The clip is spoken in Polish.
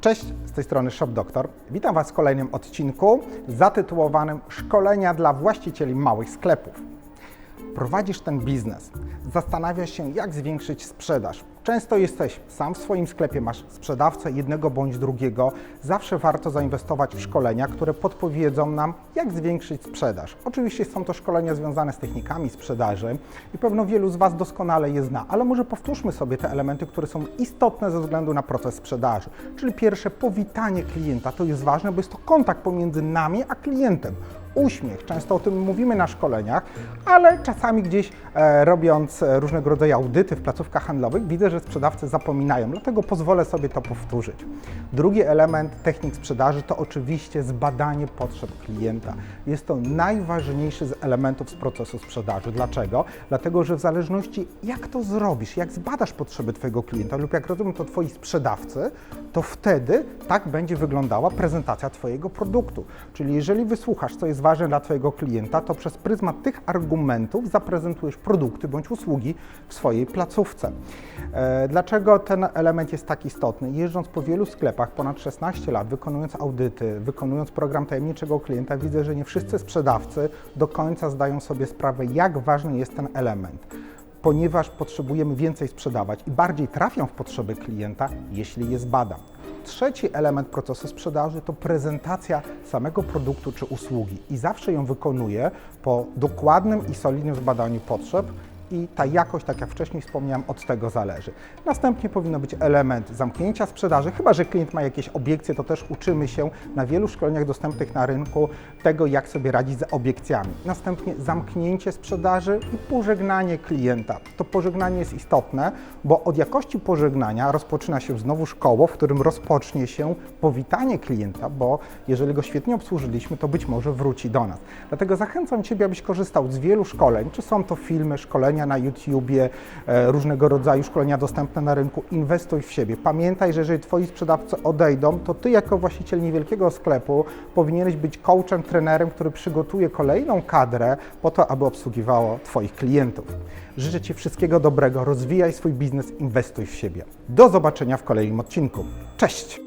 Cześć, z tej strony Shop Doktor. Witam Was w kolejnym odcinku zatytułowanym Szkolenia dla właścicieli małych sklepów. Prowadzisz ten biznes, zastanawiasz się, jak zwiększyć sprzedaż. Często jesteś sam w swoim sklepie, masz sprzedawcę jednego bądź drugiego. Zawsze warto zainwestować w szkolenia, które podpowiedzą nam, jak zwiększyć sprzedaż. Oczywiście są to szkolenia związane z technikami sprzedaży i pewno wielu z Was doskonale je zna, ale może powtórzmy sobie te elementy, które są istotne ze względu na proces sprzedaży. Czyli pierwsze, powitanie klienta. To jest ważne, bo jest to kontakt pomiędzy nami a klientem uśmiech. Często o tym mówimy na szkoleniach, ale czasami gdzieś e, robiąc e, różnego rodzaju audyty w placówkach handlowych, widzę, że sprzedawcy zapominają, dlatego pozwolę sobie to powtórzyć. Drugi element technik sprzedaży to oczywiście zbadanie potrzeb klienta. Jest to najważniejszy z elementów z procesu sprzedaży. Dlaczego? Dlatego, że w zależności jak to zrobisz, jak zbadasz potrzeby Twojego klienta lub jak robią to Twoi sprzedawcy, to wtedy tak będzie wyglądała prezentacja Twojego produktu. Czyli jeżeli wysłuchasz, co jest ważne dla Twojego klienta, to przez pryzmat tych argumentów zaprezentujesz produkty bądź usługi w swojej placówce. E, Dlaczego ten element jest tak istotny? Jeżdżąc po wielu sklepach ponad 16 lat, wykonując audyty, wykonując program tajemniczego klienta, widzę, że nie wszyscy sprzedawcy do końca zdają sobie sprawę, jak ważny jest ten element ponieważ potrzebujemy więcej sprzedawać i bardziej trafią w potrzeby klienta, jeśli je zbadam. Trzeci element procesu sprzedaży to prezentacja samego produktu czy usługi i zawsze ją wykonuję po dokładnym i solidnym zbadaniu potrzeb i ta jakość, tak jak wcześniej wspomniałem, od tego zależy. Następnie powinno być element zamknięcia sprzedaży, chyba że klient ma jakieś obiekcje, to też uczymy się na wielu szkoleniach dostępnych na rynku tego, jak sobie radzić z obiekcjami. Następnie zamknięcie sprzedaży i pożegnanie klienta. To pożegnanie jest istotne, bo od jakości pożegnania rozpoczyna się znowu szkoło, w którym rozpocznie się powitanie klienta, bo jeżeli go świetnie obsłużyliśmy, to być może wróci do nas. Dlatego zachęcam Ciebie, abyś korzystał z wielu szkoleń, czy są to filmy, szkolenia, na YouTubie, e, różnego rodzaju szkolenia dostępne na rynku. Inwestuj w siebie. Pamiętaj, że jeżeli Twoi sprzedawcy odejdą, to Ty jako właściciel niewielkiego sklepu powinieneś być coachem, trenerem, który przygotuje kolejną kadrę po to, aby obsługiwało Twoich klientów. Życzę Ci wszystkiego dobrego, rozwijaj swój biznes, inwestuj w siebie. Do zobaczenia w kolejnym odcinku. Cześć!